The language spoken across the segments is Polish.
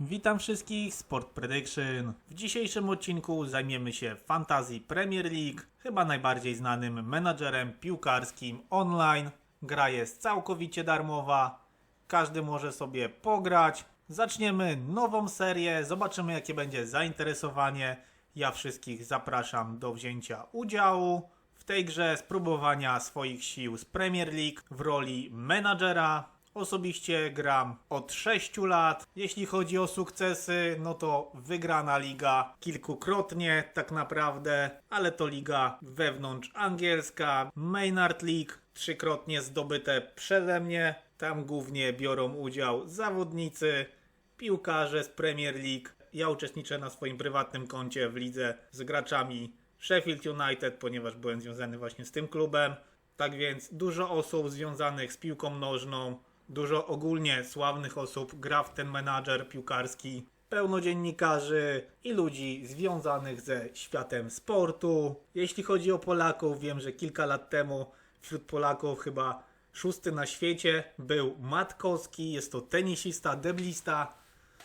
Witam wszystkich, Sport Prediction. W dzisiejszym odcinku zajmiemy się Fantasy Premier League, chyba najbardziej znanym menadżerem piłkarskim online. Gra jest całkowicie darmowa, każdy może sobie pograć. Zaczniemy nową serię, zobaczymy jakie będzie zainteresowanie. Ja wszystkich zapraszam do wzięcia udziału w tej grze, spróbowania swoich sił z Premier League w roli menadżera. Osobiście gram od 6 lat. Jeśli chodzi o sukcesy, no to wygrana liga kilkukrotnie tak naprawdę, ale to liga wewnątrz angielska. Maynard League trzykrotnie zdobyte przeze mnie. Tam głównie biorą udział zawodnicy, piłkarze z Premier League. Ja uczestniczę na swoim prywatnym koncie w lidze z graczami Sheffield United, ponieważ byłem związany właśnie z tym klubem. Tak więc dużo osób związanych z piłką nożną, dużo ogólnie sławnych osób gra w ten menadżer piłkarski, pełno dziennikarzy i ludzi związanych ze światem sportu. Jeśli chodzi o Polaków, wiem, że kilka lat temu wśród Polaków chyba szósty na świecie był Matkowski, jest to tenisista, deblista.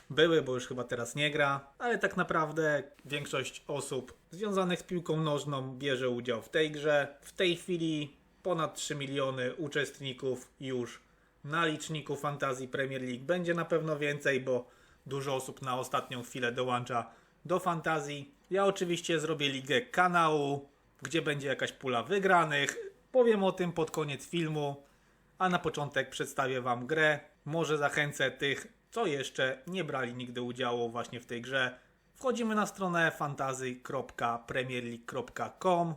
Były, bo już chyba teraz nie gra, ale tak naprawdę większość osób związanych z piłką nożną bierze udział w tej grze. W tej chwili ponad 3 miliony uczestników już na liczniku Fantazji Premier League. Będzie na pewno więcej, bo dużo osób na ostatnią chwilę dołącza do Fantazji. Ja oczywiście zrobię ligę kanału, gdzie będzie jakaś pula wygranych. Powiem o tym pod koniec filmu, a na początek przedstawię Wam grę. Może zachęcę tych, co jeszcze nie brali nigdy udziału właśnie w tej grze. Wchodzimy na stronę fantasy.premierleague.com.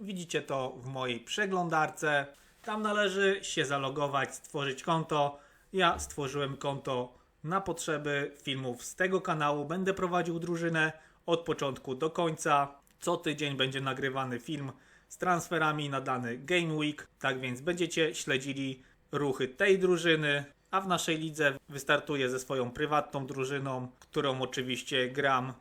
Widzicie to w mojej przeglądarce. Tam należy się zalogować, stworzyć konto. Ja stworzyłem konto na potrzeby filmów z tego kanału. Będę prowadził drużynę od początku do końca. Co tydzień będzie nagrywany film z transferami na dany Game Week. Tak więc będziecie śledzili ruchy tej drużyny. A w naszej lidze wystartuję ze swoją prywatną drużyną, którą oczywiście gram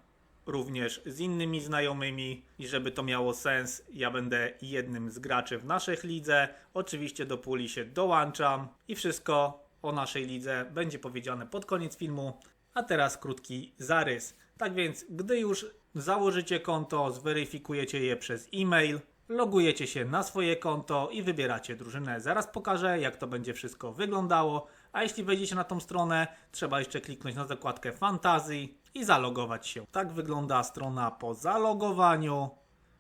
również z innymi znajomymi i żeby to miało sens, ja będę jednym z graczy w naszej lidze. Oczywiście do puli się dołączam i wszystko o naszej lidze będzie powiedziane pod koniec filmu. A teraz krótki zarys. Tak więc, gdy już założycie konto, zweryfikujecie je przez e-mail, logujecie się na swoje konto i wybieracie drużynę. Zaraz pokażę, jak to będzie wszystko wyglądało. A jeśli wejdziecie na tą stronę, trzeba jeszcze kliknąć na zakładkę Fantasy i zalogować się. Tak wygląda strona po zalogowaniu.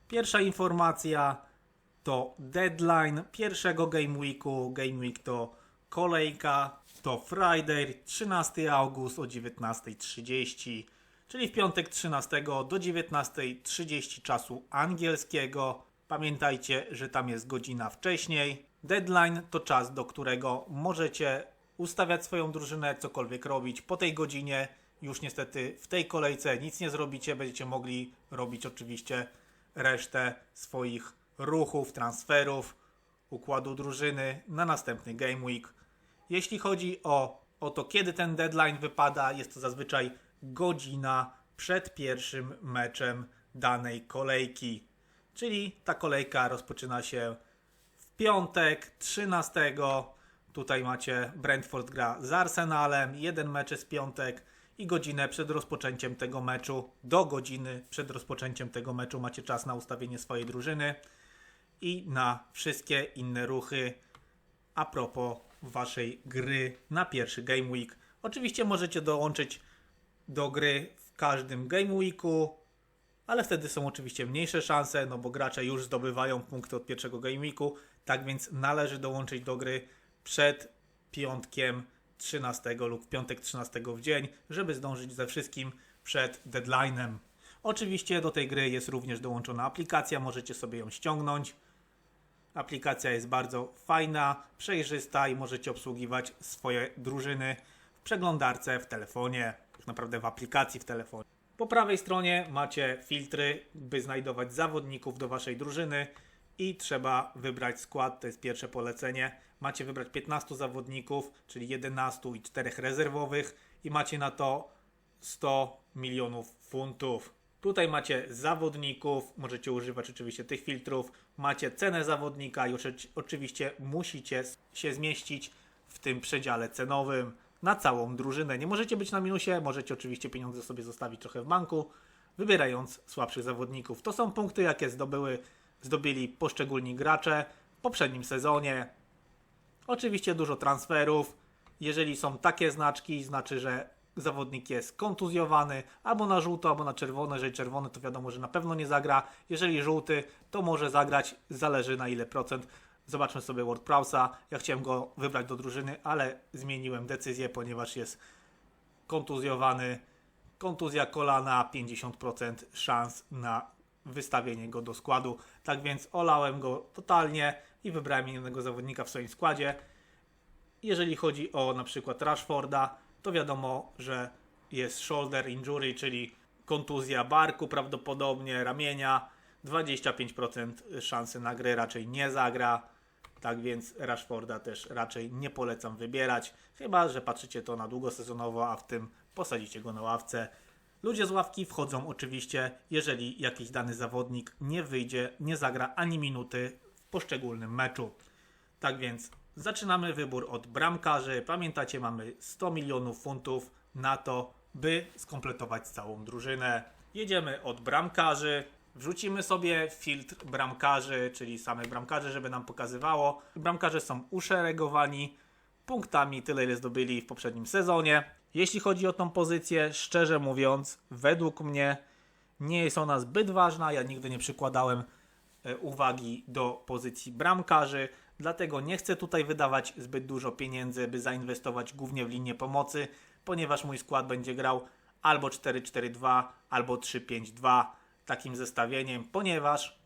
Pierwsza informacja to deadline pierwszego Game Weeku. Game Week to kolejka, to Friday 13 august o 19.30, czyli w piątek 13 do 19.30 czasu angielskiego. Pamiętajcie, że tam jest godzina wcześniej. Deadline to czas, do którego możecie ustawiać swoją drużynę, cokolwiek robić. Po tej godzinie już niestety w tej kolejce nic nie zrobicie. Będziecie mogli robić oczywiście resztę swoich ruchów, transferów, układu drużyny na następny Game Week. Jeśli chodzi o, o to, kiedy ten deadline wypada, jest to zazwyczaj godzina przed pierwszym meczem danej kolejki. Czyli ta kolejka rozpoczyna się w piątek 13. Tutaj macie Brentford gra z Arsenalem, jeden mecz w piątek i godzinę przed rozpoczęciem tego meczu, do godziny przed rozpoczęciem tego meczu macie czas na ustawienie swojej drużyny i na wszystkie inne ruchy a propos waszej gry na pierwszy Game Week. Oczywiście możecie dołączyć do gry w każdym Game Weeku, ale wtedy są oczywiście mniejsze szanse, no bo gracze już zdobywają punkty od pierwszego Game Weeku, tak więc należy dołączyć do gry przed piątkiem 13 lub piątek 13 w dzień, żeby zdążyć ze wszystkim przed deadline'em. Oczywiście do tej gry jest również dołączona aplikacja, możecie sobie ją ściągnąć. Aplikacja jest bardzo fajna, przejrzysta i możecie obsługiwać swoje drużyny w przeglądarce w telefonie, tak naprawdę w aplikacji w telefonie. Po prawej stronie macie filtry, by znajdować zawodników do waszej drużyny i trzeba wybrać skład, to jest pierwsze polecenie. Macie wybrać 15 zawodników, czyli 11 i 4 rezerwowych i macie na to 100 milionów funtów. Tutaj macie zawodników, możecie używać oczywiście tych filtrów, macie cenę zawodnika i oczy- oczywiście musicie się zmieścić w tym przedziale cenowym. na całą drużynę. Nie możecie być na minusie, możecie oczywiście pieniądze sobie zostawić trochę w banku, wybierając słabszych zawodników. To są punkty, jakie zdobyły, zdobyli poszczególni gracze w poprzednim sezonie. Oczywiście dużo transferów. Jeżeli są takie znaczki, znaczy, że zawodnik jest kontuzjowany albo na żółto, albo na czerwone. Jeżeli czerwony, to wiadomo, że na pewno nie zagra. Jeżeli żółty, to może zagrać, zależy na ile procent. Zobaczmy sobie WordPressa. Ja chciałem go wybrać do drużyny, ale zmieniłem decyzję, ponieważ jest kontuzjowany. Kontuzja kolana, 50% szans na wystawienie go do składu. Tak więc olałem go totalnie i wybrałem innego zawodnika w swoim składzie. Jeżeli chodzi o na przykład Rashforda, to wiadomo, że jest shoulder injury, czyli kontuzja barku prawdopodobnie, ramienia. 25% szansy na grę raczej nie zagra. Tak więc Rashforda też raczej nie polecam wybierać, chyba że patrzycie to na długosezonowo, a w tym posadzicie go na ławce. Ludzie z ławki wchodzą oczywiście, jeżeli jakiś dany zawodnik nie wyjdzie, nie zagra ani minuty poszczególnym meczu. Tak więc zaczynamy wybór od bramkarzy. Pamiętacie, mamy 100 milionów funtów na to, by skompletować całą drużynę. Jedziemy od bramkarzy. Wrzucimy sobie filtr bramkarzy, czyli samych bramkarzy, żeby nam pokazywało. Bramkarze są uszeregowani punktami, tyle ile zdobyli w poprzednim sezonie. Jeśli chodzi o tą pozycję, szczerze mówiąc, według mnie nie jest ona zbyt ważna. Ja nigdy nie przykładałem uwagi do pozycji bramkarzy, dlatego nie chcę tutaj wydawać zbyt dużo pieniędzy, by zainwestować głównie w linię pomocy, ponieważ mój skład będzie grał albo 4-4-2, albo 3-5-2 takim zestawieniem, ponieważ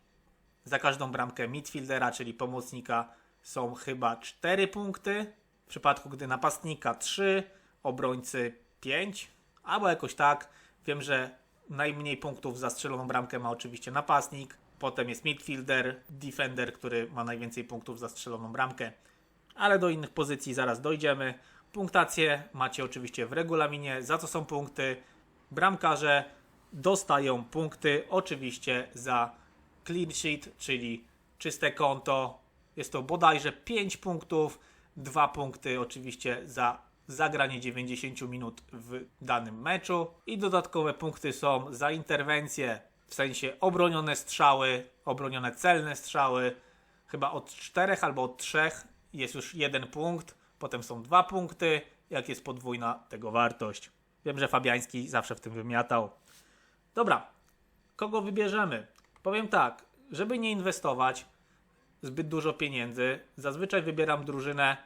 za każdą bramkę midfieldera, czyli pomocnika, są chyba 4 punkty. W przypadku, gdy napastnika 3, obrońcy 5, albo jakoś tak. Wiem, że najmniej punktów za strzeloną bramkę ma oczywiście napastnik. Potem jest midfielder, defender, który ma najwięcej punktów za strzeloną bramkę. Ale do innych pozycji zaraz dojdziemy. Punktację macie oczywiście w regulaminie, za co są punkty. Bramkarze dostają punkty oczywiście za clean sheet, czyli czyste konto. Jest to bodajże 5 punktów, 2 punkty oczywiście za zagranie 90 minut w danym meczu i dodatkowe punkty są za interwencje, w sensie obronione strzały, obronione celne strzały. Chyba od 4 albo od 3 jest już jeden punkt, potem są dwa punkty, jak jest podwójna tego wartość. Wiem, że Fabiański zawsze w tym wymiatał. Dobra, kogo wybierzemy? Powiem tak, żeby nie inwestować zbyt dużo pieniędzy, zazwyczaj wybieram drużynę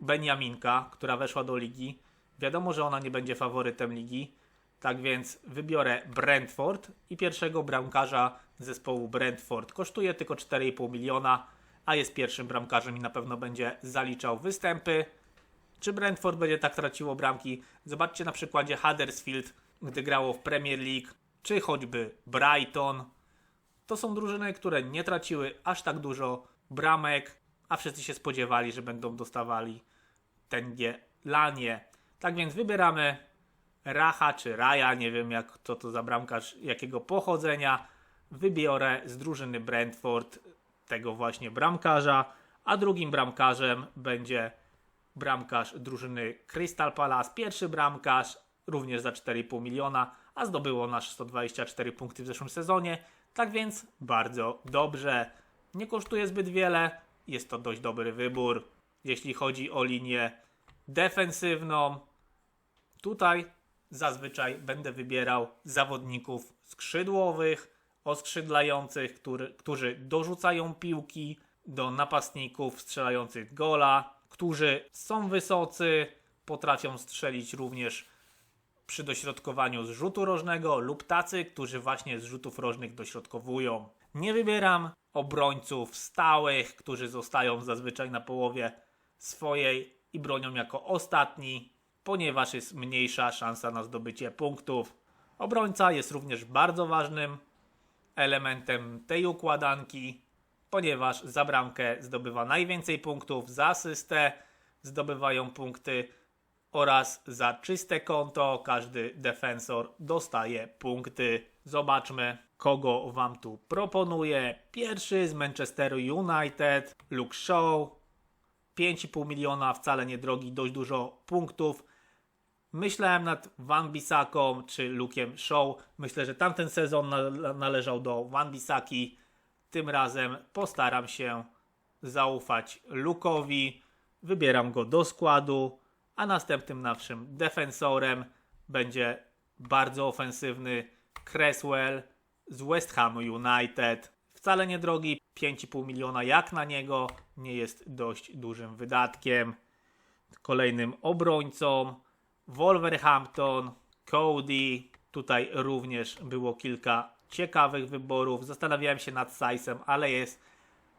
Beniaminka, która weszła do ligi. Wiadomo, że ona nie będzie faworytem ligi, tak więc wybiorę Brentford i pierwszego bramkarza zespołu Brentford. Kosztuje tylko 4,5 miliona, a jest pierwszym bramkarzem i na pewno będzie zaliczał występy. Czy Brentford będzie tak traciło bramki? Zobaczcie na przykładzie Huddersfield, gdy grało w Premier League, czy choćby Brighton. To są drużyny, które nie traciły aż tak dużo bramek, a wszyscy się spodziewali, że będą dostawali tęgie lanie. Tak więc wybieramy Racha czy Raja, nie wiem jak co to za bramkarz, jakiego pochodzenia. Wybiorę z drużyny Brentford tego właśnie bramkarza, a drugim bramkarzem będzie bramkarz drużyny Crystal Palace. Pierwszy bramkarz również za 4,5 miliona, a zdobyło nasz 124 punkty w zeszłym sezonie. Tak więc bardzo dobrze. Nie kosztuje zbyt wiele, jest to dość dobry wybór. Jeśli chodzi o linię defensywną, tutaj zazwyczaj będę wybierał zawodników skrzydłowych, oskrzydlających, który, którzy dorzucają piłki do napastników strzelających gola, którzy są wysocy, potrafią strzelić również przy dośrodkowaniu z rzutu rożnego lub tacy, którzy właśnie z rzutów rożnych dośrodkowują. Nie wybieram obrońców stałych, którzy zostają zazwyczaj na połowie swojej i bronią jako ostatni, ponieważ jest mniejsza szansa na zdobycie punktów. Obrońca jest również bardzo ważnym elementem tej układanki, ponieważ za bramkę zdobywa najwięcej punktów, za asystę zdobywają punkty oraz za czyste konto każdy defensor dostaje punkty. Zobaczmy, kogo Wam tu proponuję. Pierwszy z Manchesteru United, Luke Shaw. 5,5 miliona, wcale nie drogi, dość dużo punktów. Myślałem nad Van Bisaką czy Luke'em Shaw. Myślę, że tamten sezon na- należał do Van Bisaki. Tym razem postaram się zaufać Lukowi. Wybieram go do składu, a następnym naszym defensorem będzie bardzo ofensywny Cresswell z West Ham United. Wcale nie drogi, 5,5 miliona jak na niego, nie jest dość dużym wydatkiem. Kolejnym obrońcą Wolverhampton, Cody. Tutaj również było kilka ciekawych wyborów. Zastanawiałem się nad Sajsem, ale jest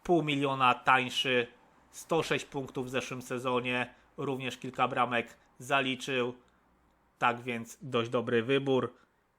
pół miliona tańszy. 106 punktów w zeszłym sezonie. Również kilka bramek zaliczył. Tak więc dość dobry wybór.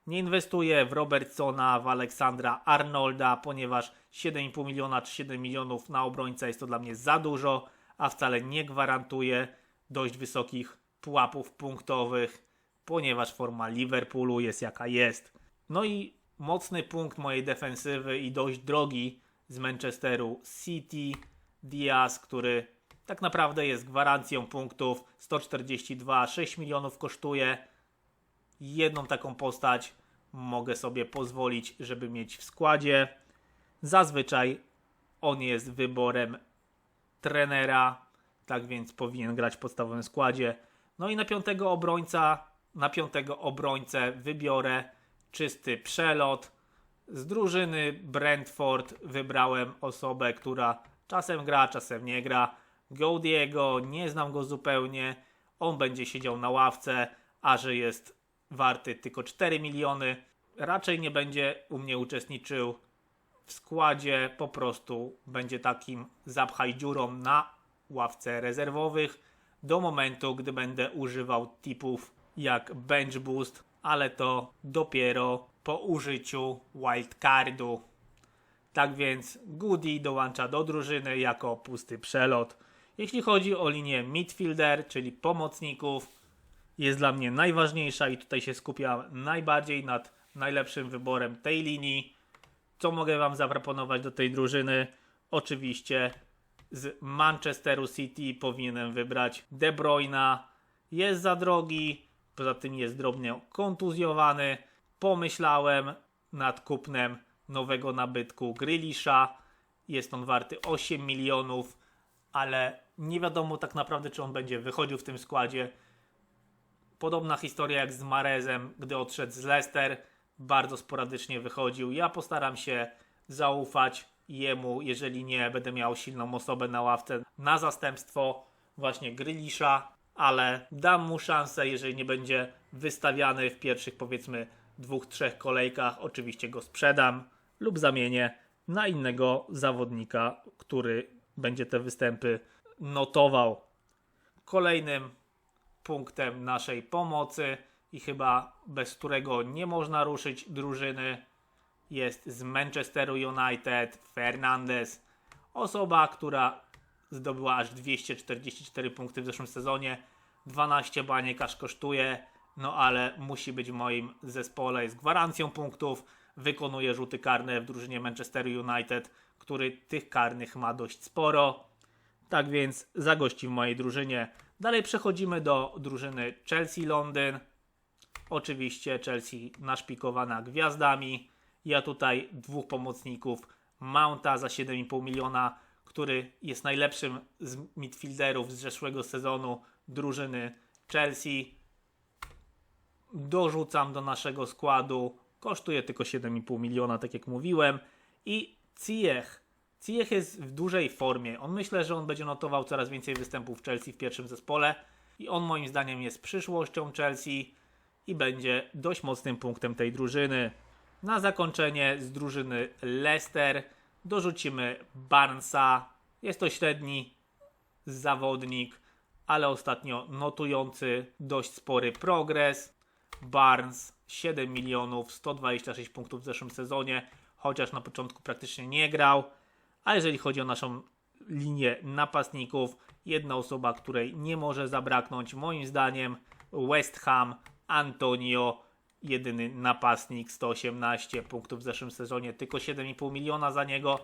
Nie inwestuję w Robertsona, w Aleksandra Arnolda, ponieważ 7,5 miliona czy 7 milionów na obrońca jest to dla mnie za dużo, a wcale nie gwarantuje dość wysokich pułapów punktowych, ponieważ forma Liverpoolu jest jaka jest. No i mocny punkt mojej defensywy i dość drogi z Manchesteru City, Diaz, który tak naprawdę jest gwarancją punktów, 142, 6 milionów kosztuje jedną taką postać mogę sobie pozwolić, żeby mieć w składzie. Zazwyczaj on jest wyborem trenera, tak więc powinien grać w podstawowym składzie. No i na piątego obrońca, na piątego obrońcę wybiorę czysty przelot. Z drużyny Brentford wybrałem osobę, która czasem gra, czasem nie gra. Gaudiego, nie znam go zupełnie. On będzie siedział na ławce, a że jest warty tylko 4 miliony, raczej nie będzie u mnie uczestniczył w składzie, po prostu będzie takim zapchaj dziurą na ławce rezerwowych do momentu, gdy będę używał tipów jak bench boost, ale to dopiero po użyciu wildcardu. Tak więc Goody dołącza do drużyny jako pusty przelot. Jeśli chodzi o linię midfielder, czyli pomocników, jest dla mnie najważniejsza i tutaj się skupiam najbardziej nad najlepszym wyborem tej linii. Co mogę Wam zaproponować do tej drużyny? Oczywiście z Manchesteru City powinienem wybrać De Bruyna. Jest za drogi, poza tym jest drobnie kontuzjowany. Pomyślałem nad kupnem nowego nabytku Grealisha. Jest on warty 8 milionów, ale nie wiadomo tak naprawdę, czy on będzie wychodził w tym składzie. Podobna historia jak z Marezem, gdy odszedł z Leicester, bardzo sporadycznie wychodził. Ja postaram się zaufać jemu, jeżeli nie będę miał silną osobę na ławce na zastępstwo właśnie Grylisza, ale dam mu szansę, jeżeli nie będzie wystawiany w pierwszych powiedzmy dwóch, trzech kolejkach. Oczywiście go sprzedam lub zamienię na innego zawodnika, który będzie te występy notował. Kolejnym punktem naszej pomocy i chyba bez którego nie można ruszyć drużyny jest z Manchesteru United Fernandez. Osoba, która zdobyła aż 244 punkty w zeszłym sezonie. 12 baniek aż kosztuje, no ale musi być w moim zespole. Jest gwarancją punktów. Wykonuje rzuty karne w drużynie Manchesteru United, który tych karnych ma dość sporo. Tak więc zagości w mojej drużynie. Dalej przechodzimy do drużyny Chelsea Londyn. Oczywiście Chelsea naszpikowana gwiazdami. Ja tutaj dwóch pomocników. Mounta za 7,5 miliona, który jest najlepszym z midfielderów z zeszłego sezonu drużyny Chelsea. Dorzucam do naszego składu. Kosztuje tylko 7,5 miliona, tak jak mówiłem. I Ziyech. Ziyech jest w dużej formie. On myślę, że on będzie notował coraz więcej występów w Chelsea w pierwszym zespole. I on moim zdaniem jest przyszłością Chelsea i będzie dość mocnym punktem tej drużyny. Na zakończenie z drużyny Leicester dorzucimy Barnesa. Jest to średni zawodnik, ale ostatnio notujący dość spory progres. Barnes 7 milionów, 126 punktów w zeszłym sezonie, chociaż na początku praktycznie nie grał. A jeżeli chodzi o naszą linię napastników, jedna osoba, której nie może zabraknąć, moim zdaniem West Ham, Antonio, jedyny napastnik, 118 punktów w zeszłym sezonie, tylko 7,5 miliona za niego,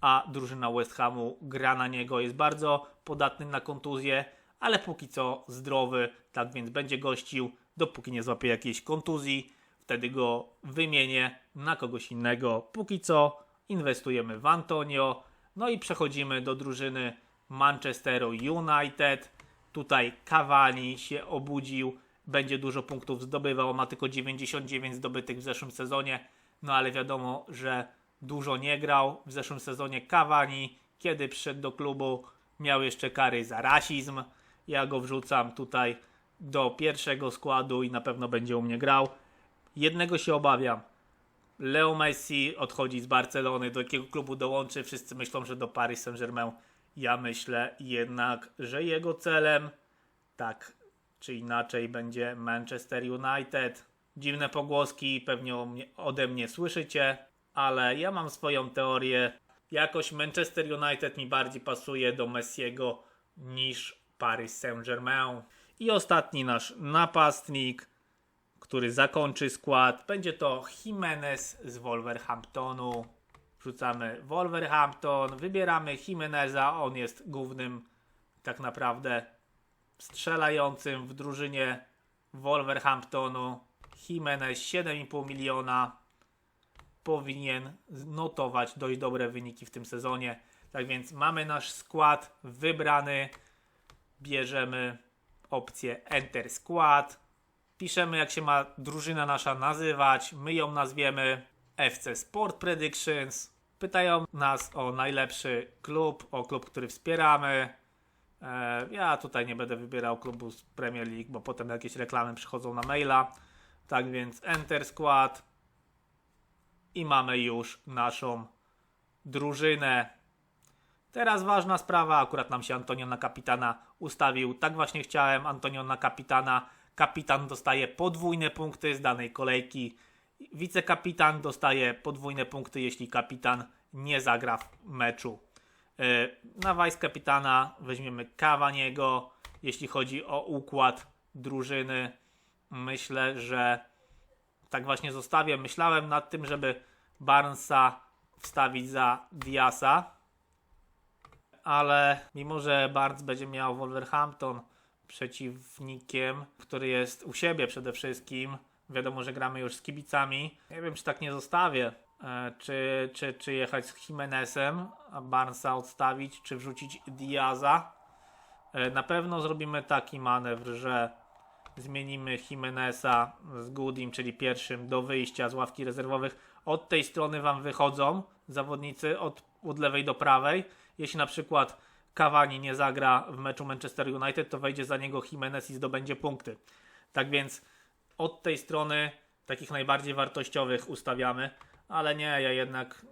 a drużyna West Hamu gra na niego, jest bardzo podatny na kontuzję, ale póki co zdrowy, tak więc będzie gościł, dopóki nie złapie jakiejś kontuzji, wtedy go wymienię na kogoś innego. Póki co inwestujemy w Antonio, no i przechodzimy do drużyny Manchesteru United. Tutaj Cavani się obudził, będzie dużo punktów zdobywał, ma tylko 99 zdobytych w zeszłym sezonie, no ale wiadomo, że dużo nie grał. W zeszłym sezonie Cavani, kiedy przyszedł do klubu, miał jeszcze kary za rasizm. Ja go wrzucam tutaj do pierwszego składu i na pewno będzie u mnie grał. Jednego się obawiam. Leo Messi odchodzi z Barcelony, do jakiego klubu dołączy? Wszyscy myślą, że do Paris Saint-Germain. Ja myślę jednak, że jego celem, tak czy inaczej, będzie Manchester United. Dziwne pogłoski pewnie ode mnie słyszycie, ale ja mam swoją teorię. Jakoś Manchester United mi bardziej pasuje do Messiego niż Paris Saint-Germain. I ostatni nasz napastnik, który zakończy skład, będzie to Jimenez z Wolverhamptonu. Wrzucamy Wolverhampton, wybieramy Jimeneza, on jest głównym tak naprawdę strzelającym w drużynie Wolverhamptonu. Jimenez 7,5 miliona powinien notować dość dobre wyniki w tym sezonie. Tak więc mamy nasz skład wybrany. Bierzemy opcję Enter Skład. Piszemy jak się ma drużyna nasza nazywać. My ją nazwiemy FC Sport Predictions. Pytają nas o najlepszy klub, o klub, który wspieramy. E, ja tutaj nie będę wybierał klubu z Premier League, bo potem jakieś reklamy przychodzą na maila. Tak więc Enter Skład i mamy już naszą drużynę. Teraz ważna sprawa, akurat nam się Antonio na kapitana ustawił. Tak właśnie chciałem, Antonio na kapitana. Kapitan dostaje podwójne punkty z danej kolejki. Wicekapitan dostaje podwójne punkty, jeśli kapitan nie zagra w meczu. Yy, Na vice kapitana weźmiemy Cavaniego. Jeśli chodzi o układ drużyny, myślę, że tak właśnie zostawię. Myślałem nad tym, żeby Barnesa wstawić za Diasa, ale mimo, że Barnes będzie miał Wolverhampton przeciwnikiem, który jest u siebie przede wszystkim, wiadomo, że gramy już z kibicami. Nie wiem, czy tak nie zostawię. E, Czy, czy, czy jechać z Jimenezem, Barnesa odstawić, czy wrzucić Diaza. E, Na pewno zrobimy taki manewr, że zmienimy Jimeneza z Goodim, czyli pierwszym do wyjścia z ławki rezerwowych. Od tej strony wam wychodzą zawodnicy od, od lewej do prawej. Jeśli na przykład Cavani nie zagra w meczu Manchester United, to wejdzie za niego Jimenez i zdobędzie punkty. Tak więc od tej strony takich najbardziej wartościowych ustawiamy, ale nie, ja jednak,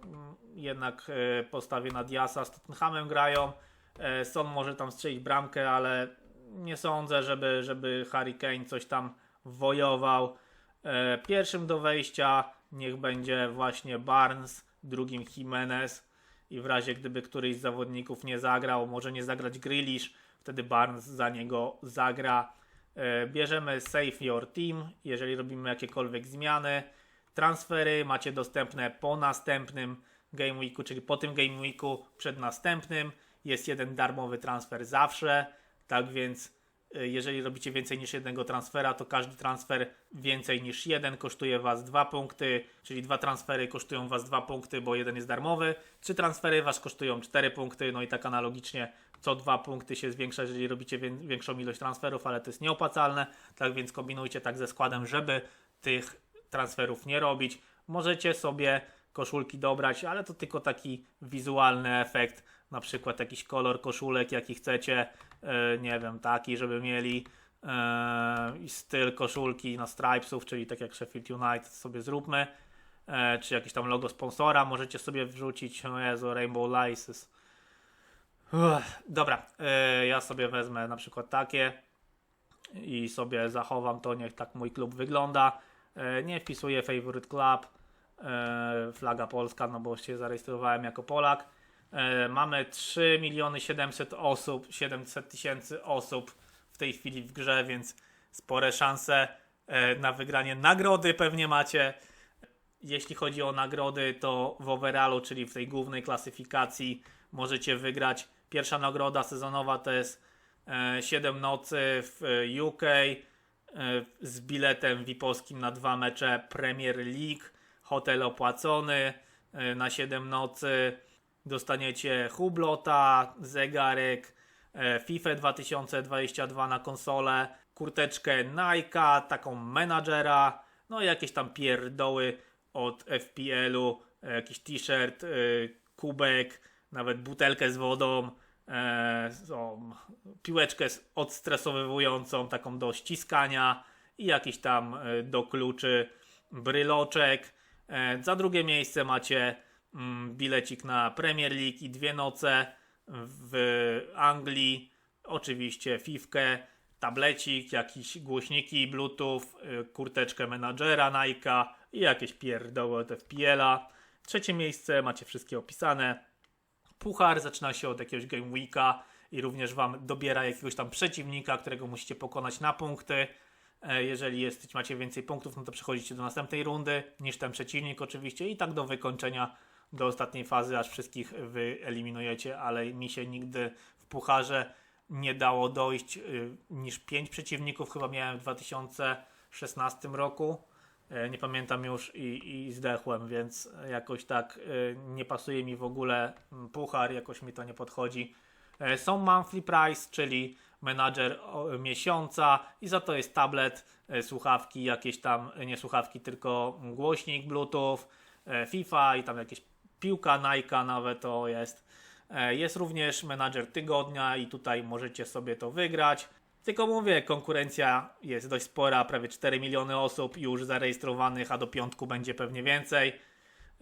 jednak e, postawię na Diasa. Z Tottenhamem grają. E, Son może tam strzelić bramkę, ale nie sądzę, żeby, żeby Harry Kane coś tam wojował. E, Pierwszym do wejścia niech będzie właśnie Barnes, drugim Jimenez i w razie gdyby któryś z zawodników nie zagrał, może nie zagrać Grealish, wtedy Barnes za niego zagra. Bierzemy Save Your Team, jeżeli robimy jakiekolwiek zmiany. Transfery macie dostępne po następnym Game Weeku, czyli po tym Game Weeku przed następnym. Jest jeden darmowy transfer zawsze, tak więc y, jeżeli robicie więcej niż jednego transfera, to każdy transfer więcej niż jeden kosztuje Was 2 punkty, czyli dwa transfery kosztują Was 2 punkty, bo jeden jest darmowy. Trzy transfery Was kosztują 4 punkty, no i tak analogicznie co 2 punkty się zwiększa, jeżeli robicie wię- większą ilość transferów, ale to jest nieopłacalne, tak więc kombinujcie tak ze składem, żeby tych transferów nie robić. Możecie sobie koszulki dobrać, ale to tylko taki wizualny efekt, na przykład jakiś kolor koszulek, jaki chcecie, e, nie wiem, taki, żeby mieli e, styl koszulki na stripesów, czyli tak jak Sheffield United sobie zróbmy, e, czy jakieś tam logo sponsora możecie sobie wrzucić, o Jezu, Rainbow Laces. Dobra, ja sobie wezmę na przykład takie i sobie zachowam to, niech tak mój klub wygląda. E, Nie wpisuję favorite club, e, flaga polska, no bo się zarejestrowałem jako Polak. E, Mamy 3 miliony 700 osób, 700 tysięcy osób w tej chwili w grze, więc spore szanse na wygranie nagrody pewnie macie. Jeśli chodzi o nagrody, to w overallu, czyli w tej głównej klasyfikacji, możecie wygrać. Pierwsza nagroda sezonowa to jest e, 7 nocy w UK z biletem VIP-owskim na dwa mecze Premier League, hotel opłacony e, na 7 nocy, dostaniecie hublota, zegarek, e, FIFA 2022 na konsolę, kurteczkę Nike'a, taką menadżera, no i jakieś tam pierdoły od FPL-u, e, jakiś t-shirt, e, kubek, nawet butelkę z wodą, e, o, piłeczkę odstresowywującą, taką do ściskania i jakiś tam e, do kluczy bryloczek. E, za drugie miejsce macie mm, bilecik na Premier League i dwie noce w Anglii. Oczywiście fifkę, tablecik, jakieś głośniki Bluetooth, y, kurteczkę menadżera Nike'a i jakieś pierdoły od FPL-a. Trzecie miejsce macie wszystkie opisane. Puchar zaczyna się od jakiegoś Game Weeka i również Wam dobiera jakiegoś tam przeciwnika, którego musicie pokonać na punkty. E, Jeżeli jest, macie więcej punktów, no to przechodzicie do następnej rundy niż ten przeciwnik oczywiście i tak do wykończenia do ostatniej fazy, aż wszystkich wyeliminujecie, ale mi się nigdy w pucharze nie dało dojść y, niż 5 przeciwników, chyba miałem w 2016 roku. E, Nie pamiętam już i, i zdechłem, więc jakoś tak y, nie pasuje mi w ogóle puchar, jakoś mi to nie podchodzi. E, Są monthly price, czyli menadżer miesiąca i za to jest tablet, e, słuchawki, jakieś tam, e, nie słuchawki, tylko głośnik Bluetooth, e, FIFA i tam jakieś piłka Nike nawet to jest. E, Jest również menadżer tygodnia i tutaj możecie sobie to wygrać. Tylko mówię, konkurencja jest dość spora, prawie 4 miliony osób już zarejestrowanych, a do piątku będzie pewnie więcej.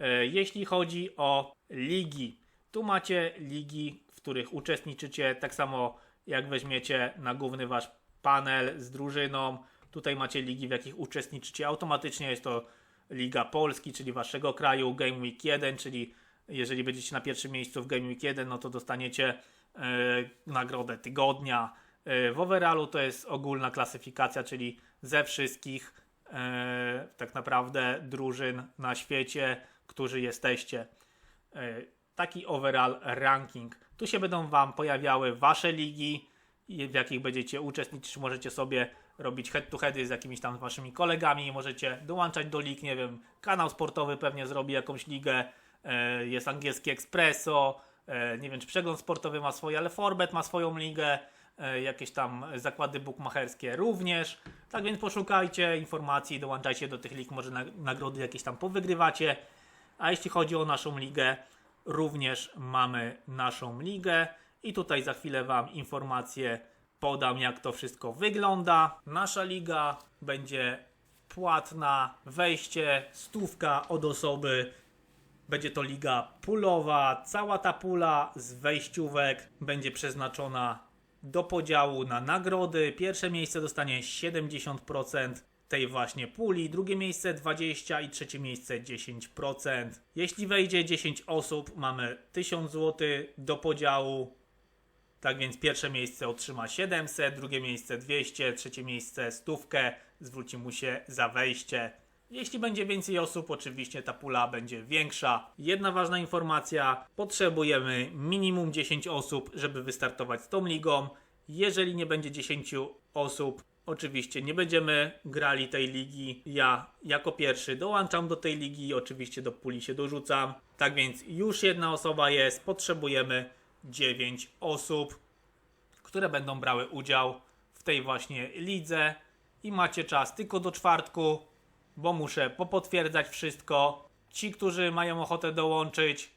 E, Jeśli chodzi o ligi, tu macie ligi, w których uczestniczycie, tak samo jak weźmiecie na główny wasz panel z drużyną. Tutaj macie ligi, w jakich uczestniczycie automatycznie. Jest to Liga Polski, czyli waszego kraju, Game Week 1, czyli jeżeli będziecie na pierwszym miejscu w Game Week 1, no to dostaniecie e, nagrodę tygodnia. E, w overallu to jest ogólna klasyfikacja, czyli ze wszystkich e, tak naprawdę drużyn na świecie, którzy jesteście. E, taki overall ranking. Tu się będą Wam pojawiały Wasze ligi, w jakich będziecie uczestniczyć. Możecie sobie robić head-to-heady z jakimiś tam Waszymi kolegami, możecie dołączać do lig, nie wiem, kanał sportowy pewnie zrobi jakąś ligę, jest angielski Espresso, e, nie wiem, czy przegląd sportowy ma swoje, ale Forbet ma swoją ligę, jakieś tam zakłady bukmacherskie również. Tak więc poszukajcie informacji, dołączajcie do tych lig, może na, nagrody jakieś tam powygrywacie. A jeśli chodzi o naszą ligę, również mamy naszą ligę i tutaj za chwilę Wam informacje podam, jak to wszystko wygląda. Nasza liga będzie płatna, wejście, stówka od osoby. Będzie to liga pulowa. Cała ta pula z wejściówek będzie przeznaczona do podziału na nagrody. Pierwsze miejsce dostanie 70% tej właśnie puli, drugie miejsce 20 i trzecie miejsce 10%. Jeśli wejdzie 10 osób, mamy 1000 zł do podziału. Tak więc pierwsze miejsce otrzyma 700, drugie miejsce 200, trzecie miejsce stówkę, zwróci mu się za wejście. Jeśli będzie więcej osób, oczywiście ta pula będzie większa. Jedna ważna informacja: potrzebujemy minimum 10 osób, żeby wystartować z tą ligą. Jeżeli nie będzie 10 osób, oczywiście nie będziemy grali tej ligi. Ja jako pierwszy dołączam do tej ligi oczywiście do puli się dorzucam. Tak więc już jedna osoba jest, potrzebujemy 9 osób, które będą brały udział w tej właśnie lidze. I macie czas tylko do czwartku, bo muszę popotwierdzać wszystko. Ci, którzy mają ochotę dołączyć,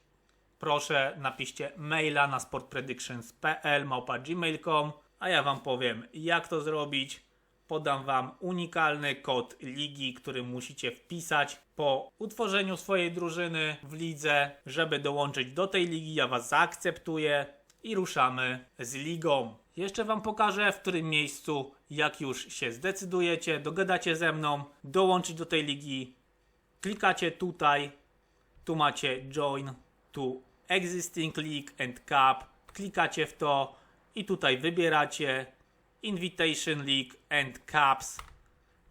proszę napiszcie maila na sportpredictions.pl gmail.com, a ja wam powiem jak to zrobić. Podam wam unikalny kod ligi, który musicie wpisać po utworzeniu swojej drużyny w lidze, żeby dołączyć do tej ligi. Ja was zaakceptuję i ruszamy z ligą. Jeszcze wam pokażę w którym miejscu, jak już się zdecydujecie, dogadacie ze mną, dołączyć do tej ligi. Klikacie tutaj, tu macie Join to Existing League and Cup. Klikacie w to i tutaj wybieracie Invitation League and Cups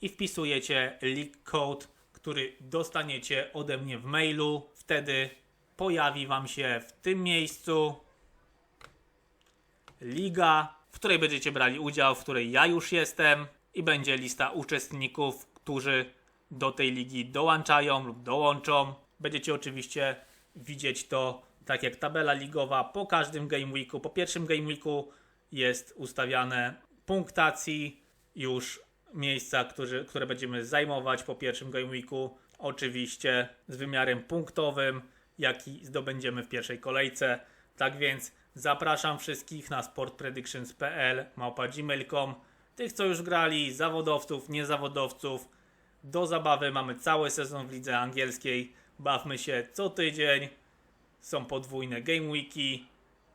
i wpisujecie League Code, który dostaniecie ode mnie w mailu. Wtedy pojawi Wam się w tym miejscu Liga której będziecie brali udział, w której ja już jestem i będzie lista uczestników, którzy do tej ligi dołączają lub dołączą. Będziecie oczywiście widzieć to tak jak tabela ligowa po każdym game weeku. Po pierwszym game weeku jest ustawiane punktacji już miejsca, którzy, które będziemy zajmować po pierwszym game weeku. Oczywiście z wymiarem punktowym, jaki zdobędziemy w pierwszej kolejce. Tak więc zapraszam wszystkich na sportpredictions.pl, małpa gmail.com, tych co już grali, zawodowców, niezawodowców. Do zabawy mamy cały sezon w lidze angielskiej. Bawmy się co tydzień. Są podwójne game weeki,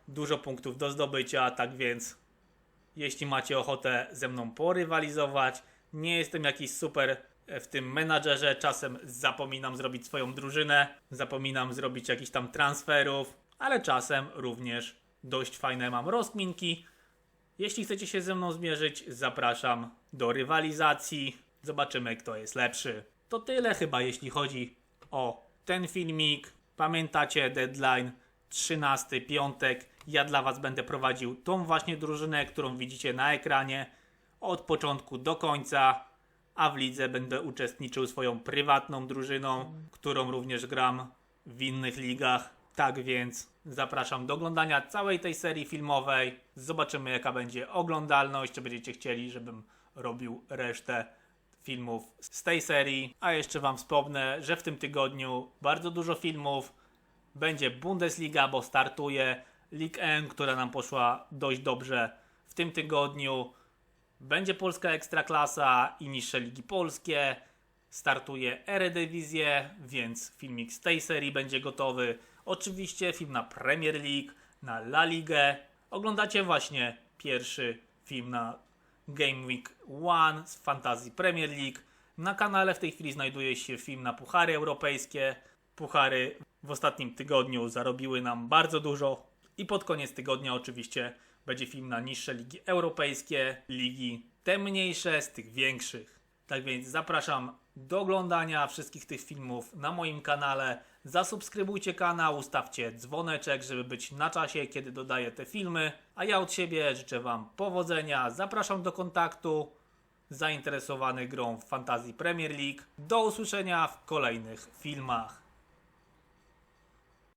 dużo punktów do zdobycia, tak więc jeśli macie ochotę ze mną porywalizować, nie jestem jakiś super w tym menadżerze, czasem zapominam zrobić swoją drużynę, zapominam zrobić jakiś tam transferów, ale czasem również dość fajne mam rozkminki. Jeśli chcecie się ze mną zmierzyć, zapraszam do rywalizacji. Zobaczymy, kto jest lepszy. To tyle chyba, jeśli chodzi o ten filmik. Pamiętacie deadline 13 piątek. Ja dla Was będę prowadził tą właśnie drużynę, którą widzicie na ekranie od początku do końca. A w lidze będę uczestniczył swoją prywatną drużyną, którą również gram w innych ligach. Tak więc zapraszam do oglądania całej tej serii filmowej. Zobaczymy, jaka będzie oglądalność. Czy będziecie chcieli, żebym robił resztę filmów z tej serii. A jeszcze Wam wspomnę, że w tym tygodniu bardzo dużo filmów. Będzie Bundesliga, bo startuje League N, która nam poszła dość dobrze w tym tygodniu. Będzie polska ekstraklasa i niższe ligi polskie. Startuje Eredivisie, więc filmik z tej serii będzie gotowy. Oczywiście film na Premier League, na La Ligę. Oglądacie właśnie pierwszy film na Game Week 1 z Fantasy Premier League. Na kanale w tej chwili znajduje się film na Puchary Europejskie. Puchary w ostatnim tygodniu zarobiły nam bardzo dużo i pod koniec tygodnia oczywiście będzie film na niższe ligi europejskie, ligi te mniejsze z tych większych. Tak więc zapraszam do oglądania wszystkich tych filmów na moim kanale. Zasubskrybujcie kanał, ustawcie dzwoneczek, żeby być na czasie, kiedy dodaję te filmy. A ja od siebie życzę Wam powodzenia. Zapraszam do kontaktu zainteresowany grą w Fantasy Premier League. Do usłyszenia w kolejnych filmach.